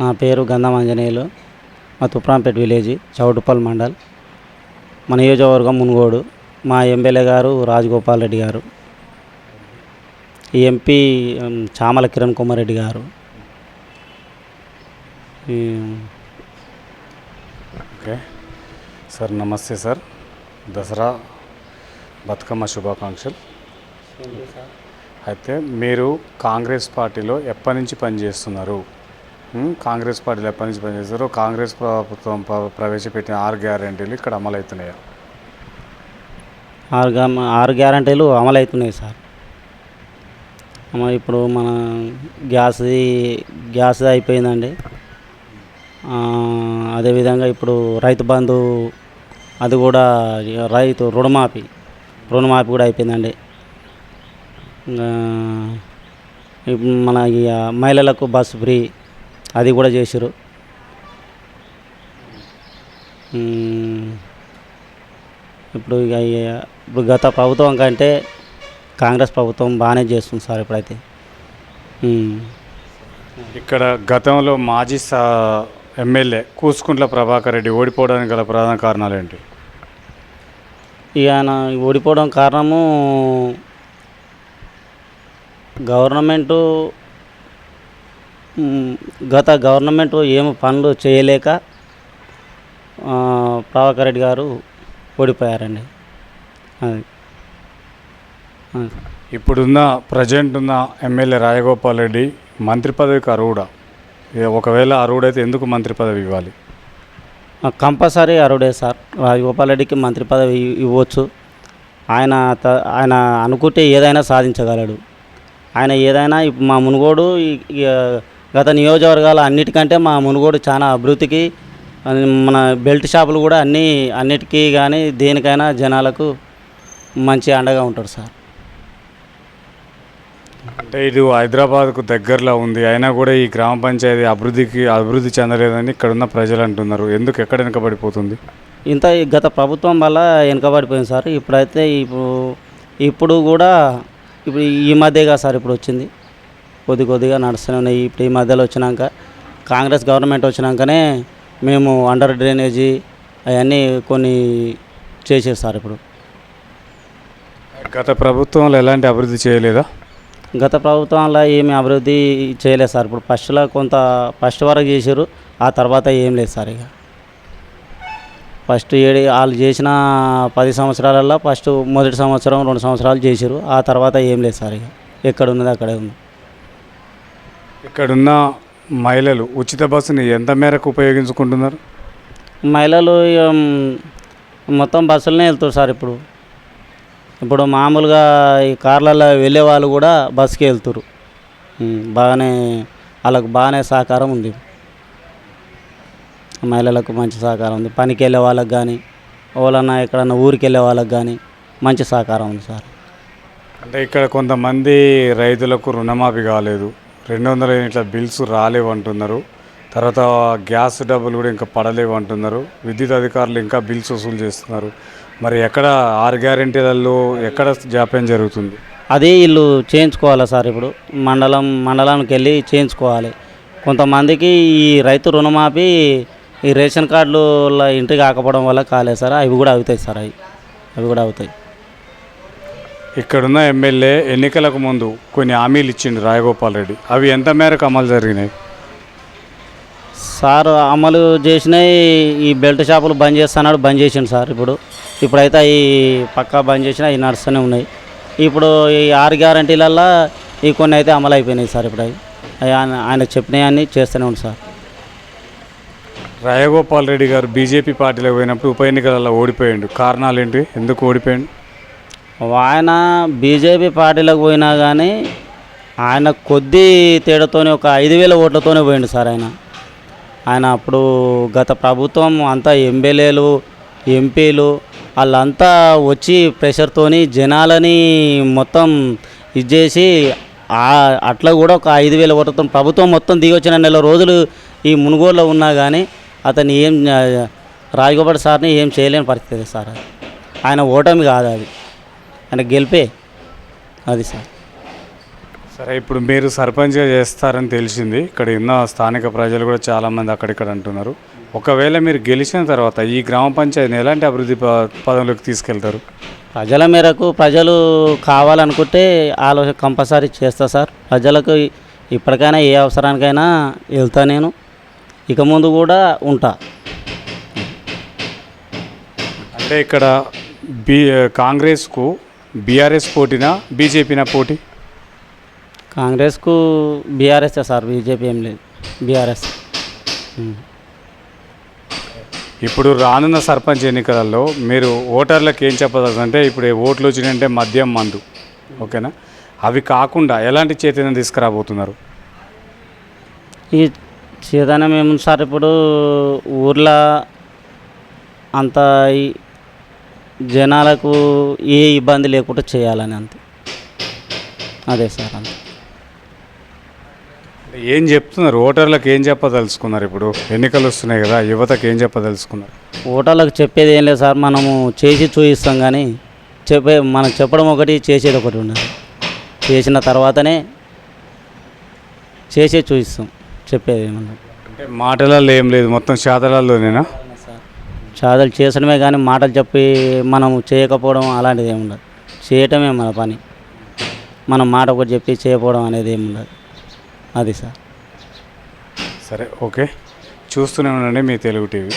నా పేరు గంధం ఆంజనేయులు మా తుప్రాంపేట విలేజ్ చౌటుపల్ మండల్. మన నియోజకవర్గం మునుగోడు. మా ఎమ్మెల్యే గారు రాజగోపాల్ రెడ్డి గారు. ఈ MP Chamala Kiran Kumar Reddy garu. Okay. Sir నమస్తే సార్. దసరా బతుకమ్మ శుభాకాంక్షలు. అయితే మీరు కాంగ్రెస్ పార్టీలో ఎప్పటి నుంచి పనిచేస్తున్నారు? కాంగ్రెస్ పార్టీలో ఎప్పటి నుంచి పనిచేస్తారు కాంగ్రెస్ ప్రభుత్వం ప్ర- ప్రవేశపెట్టిన ఆరు గ్యారెంటీలు ఇక్కడ అమలవుతున్నాయా. ఆరు ఆరు గ్యారంటీలు అమలు అవుతున్నాయి సార్ ఇప్పుడు మన గ్యాస్ది గ్యాస్ అయిపోయిందండి. అదేవిధంగా ఇప్పుడు రైతు బంధు అది కూడా రైతు రుణమాఫీ రుణమాఫీ కూడా అయిపోయిందండి. మన ఈ మహిళలకు బస్సు ఫ్రీ అది కూడా చేసారు ఇప్పుడు ఇప్పుడు గత ప్రభుత్వం కంటే కాంగ్రెస్ ప్రభుత్వం బాగానే చేస్తుంది సార్ ఇప్పుడైతే. ఇక్కడ గతంలో మాజీ సా ఎమ్మెల్యే కూసుకుంట్ల ప్రభాకర్ రెడ్డి ఓడిపోవడానికి గల ప్రధాన కారణాలు ఏంటి? ఆయన ఓడిపోవడం కారణము గవర్నమెంటు గత గవర్నమెంట్ ఏం పనులు చేయలేక ప్రభాకర్ రెడ్డి గారు ఓడిపోయారండి. అది. ఇప్పుడున్న ప్రజెంట్ ఉన్న ఎమ్మెల్యే రాజగోపాల్ రెడ్డి మంత్రి పదవికి అర్హుడా? ఒకవేళ అర్హుడైతే ఎందుకు మంత్రి పదవి ఇవ్వాలి? Compulsory అరుడే sir. రాజగోపాల్ రెడ్డికి మంత్రి పదవి ఇవ్వచ్చు. ఆయన ఆయన అనుకుంటే ఏదైనా సాధించగలడు. ఆయన ఏదైనా మా మునుగోడు గత నియోజకవర్గాల అన్నిటికంటే మా మునుగోడు చాలా అభివృద్ధికి మన బెల్ట్ షాపులు కూడా అన్నీ అన్నిటికీ కానీ దేనికైనా జనాలకు మంచి అండగా ఉంటాడు సార్. అంటే ఇది హైదరాబాద్కు దగ్గరలో ఉంది. అయినా కూడా ఈ గ్రామ పంచాయతీ అభివృద్ధికి అభివృద్ధి చెందలేదని ఇక్కడ ఉన్న ప్రజలు అంటున్నారు. ఎందుకు ఎక్కడ వెనకబడిపోతుంది? ఇంత గత ప్రభుత్వం వల్ల వెనకబడిపోయింది సార్. ఇప్పుడైతే ఇప్పుడు ఇప్పుడు కూడా ఇప్పుడు ఈ మధ్యగా సార్ ఇప్పుడు వచ్చింది. కొద్ది కొద్దిగా నడుస్తూనే ఉన్నాయి. ఇప్పుడు ఈ మధ్యలో వచ్చినాక కాంగ్రెస్ గవర్నమెంట్ వచ్చినాకనే మేము అండర్ డ్రైనేజీ అవన్నీ కొన్ని చేసేది సార్ ఇప్పుడు. గత ప్రభుత్వంలో ఎలాంటి అభివృద్ధి చేయలేదా? గత ప్రభుత్వంలో ఏమి అభివృద్ధి చేయలేదు సార్. ఇప్పుడు ఫస్ట్లో కొంత ఫస్ట్ వరకు చేశారు ఆ తర్వాత ఏం లేదు సార్ ఇక. ఫస్ట్ ఏడు వాళ్ళు చేసిన పది సంవత్సరాలలో ఫస్ట్ మొదటి సంవత్సరం రెండు సంవత్సరాలు చేశారు. ఆ తర్వాత ఏం లేదు సార్ ఇక. ఎక్కడ ఉన్నది అక్కడే ఉంది. ఇక్కడున్న మహిళలు ఉచిత బస్సుని ఎంత మేరకు ఉపయోగించుకుంటున్నారు? మహిళలు మొత్తం బస్సులనే వెళ్తారు సార్ ఇప్పుడు. ఇప్పుడు మామూలుగా ఈ కార్లలో వెళ్ళే వాళ్ళు కూడా బస్కి వెళ్తారు. బాగానే వాళ్ళకు బాగానే సహకారం ఉంది. మహిళలకు మంచి సహకారం ఉంది. పనికి వెళ్ళే వాళ్ళకి కానీ ఓలన్నా ఎక్కడన్నా ఊరికి వెళ్ళే వాళ్ళకి కానీ మంచి సహకారం ఉంది సార్. అంటే ఇక్కడ కొంతమంది రైతులకు రుణమాఫీ కాలేదు. రెండు వందల యూనిట్ల బిల్స్ రాలేవంటున్నారు. తర్వాత గ్యాస్ డబ్బులు కూడా ఇంకా పడలేవు అంటున్నారు విద్యుత్ అధికారులు ఇంకా బిల్స్ వసూలు చేస్తున్నారు. మరి ఎక్కడ ఆరు గ్యారెంటీలలో ఎక్కడ జాప్యం జరుగుతుంది? అదే వీళ్ళు చేయించుకోవాలి సార్ ఇప్పుడు? మండలం మండలానికి వెళ్ళి చేయించుకోవాలి. కొంతమందికి ఈ రైతు రుణమాఫీ ఈ రేషన్ కార్డులు ఇంటికి కాకపోవడం వల్ల కాలేదు సార్. అవి కూడా అవుతాయి సార్ అవి. అవి కూడా అవుతాయి. ఇక్కడున్న ఎమ్మెల్యే ఎన్నికలకు ముందు కొన్ని హామీలు ఇచ్చిండు రాజగోపాల్ రెడ్డి. అవి ఎంత మేరకు అమలు జరిగినాయి? సార్ అమలు చేసినాయి ఈ బెల్ట్ షాపులు బంద్ చేస్తున్నాడు బంద్ చేసిండు సార్ ఇప్పుడు. ఇప్పుడైతే అవి పక్కా బంద్ చేసినా అవి నడుస్తూనే ఉన్నాయి. ఇప్పుడు ఈ ఆరు గ్యారంటీలల్లో ఈ కొన్ని అయితే అమలు అయిపోయినాయి సార్ ఇప్పుడు అవి ఆయన చెప్పినవన్నీ చేస్తూనే ఉంది సార్. రాజగోపాల్ రెడ్డి గారు బీజేపీ పార్టీలోకి పోయినప్పుడు ఉప ఎన్నికలలో ఓడిపోయిండు. కారణాలు ఏంటి ఎందుకు ఓడిపోయిండు? ఆయన బీజేపీ పార్టీలోకి పోయినా కానీ ఆయన కొద్ది తేడాతోనే ఒక ఐదు వేల ఓట్లతోనే పోయిండు సార్ ఆయన. ఆయన అప్పుడు గత ప్రభుత్వం అంతా ఎమ్మెల్యేలు ఎంపీలు వాళ్ళంతా వచ్చి ప్రెషర్తోని జనాలని మొత్తం ఇది చేసి అట్లా కూడా ఒక ఐదు వేల ఓట్లతో ప్రభుత్వం మొత్తం దిగొచ్చిన నెల రోజులు ఈ మునుగోడులో ఉన్నా కానీ అతను ఏం రాజగోపాల్ సార్ని ఏం చేయలేని పరిస్థితి సార్ ఆయన ఓటమి కాదు అది. ఆయన గెలిపే అది సార్. సరే ఇప్పుడు మీరు సర్పంచ్గా చేస్తారని తెలిసింది. ఇక్కడ ఉన్న స్థానిక ప్రజలు కూడా చాలామంది అక్కడిక్కడ అంటున్నారు. ఒకవేళ మీరు గెలిచిన తర్వాత ఈ గ్రామ పంచాయతీని ఎలాంటి అభివృద్ధి ప- పదంలోకి తీసుకెళ్తారు? ప్రజల మేరకు ప్రజలు కావాలనుకుంటే ఆలోచన కంపల్సరీ చేస్తా సార్. ప్రజలకు ఇప్పటికైనా ఏ అవసరానికైనా వెళ్తా నేను. ఇక ముందు కూడా ఉంటా. అంటే ఇక్కడ బీ కాంగ్రెస్కు బీఆర్ఎస్ పోటీనా? బీజేపీనా పోటీ? కాంగ్రెస్కు బీఆర్ఎస్ సార్ బీజేపీ ఏం లేదు. బీఆర్ఎస్. ఇప్పుడు రానున్న సర్పంచ్ ఎన్నికలలో మీరు ఓటర్లకు ఏం చెప్పదలుచు అంటే ఇప్పుడు ఓట్లు వచ్చినాయంటే మద్యం మందు. ఓకేనా? అవి కాకుండా ఎలాంటి చైతన్యం తీసుకురాబోతున్నారు? ఈ చైతన్యం ఏముంది సార్ ఇప్పుడు? ఊర్లో అంత జనాలకు ఏ ఇబ్బంది లేకుండా చేయాలని అంతే. అదే సార్ అంతే. ఏం చెప్తున్నారు? ఓటర్లకు ఏం చెప్పదలుచుకున్నారు ఇప్పుడు? ఎన్నికలు వస్తున్నాయి కదా యువతకు ఏం చెప్పదలుచుకున్నారు? ఓటర్లకు చెప్పేది ఏం లేదు సార్ మనము చేసి చూపిస్తాం కానీ చెప్పే మనం చెప్పడం ఒకటి చేసేది ఒకటి ఉండదు చేసిన తర్వాతనే చేసే చూపిస్తాం చెప్పేది ఏమన్నా. అంటే మాటలలో ఏం లేదు మొత్తం శాతలలోనేనా చాదలు చేసడమే కానీ మాటలు చెప్పి మనం చేయకపోవడం అలాంటిది ఏమి ఉండదు. చేయటమే మన పని. మనం మాట ఒకటి చెప్పి చేయకపోవడం అనేది ఏమి ఉండదు. అది సార్. సరే ఓకే. చూస్తూనే ఉండండి మీ తెలుగు టీవీ.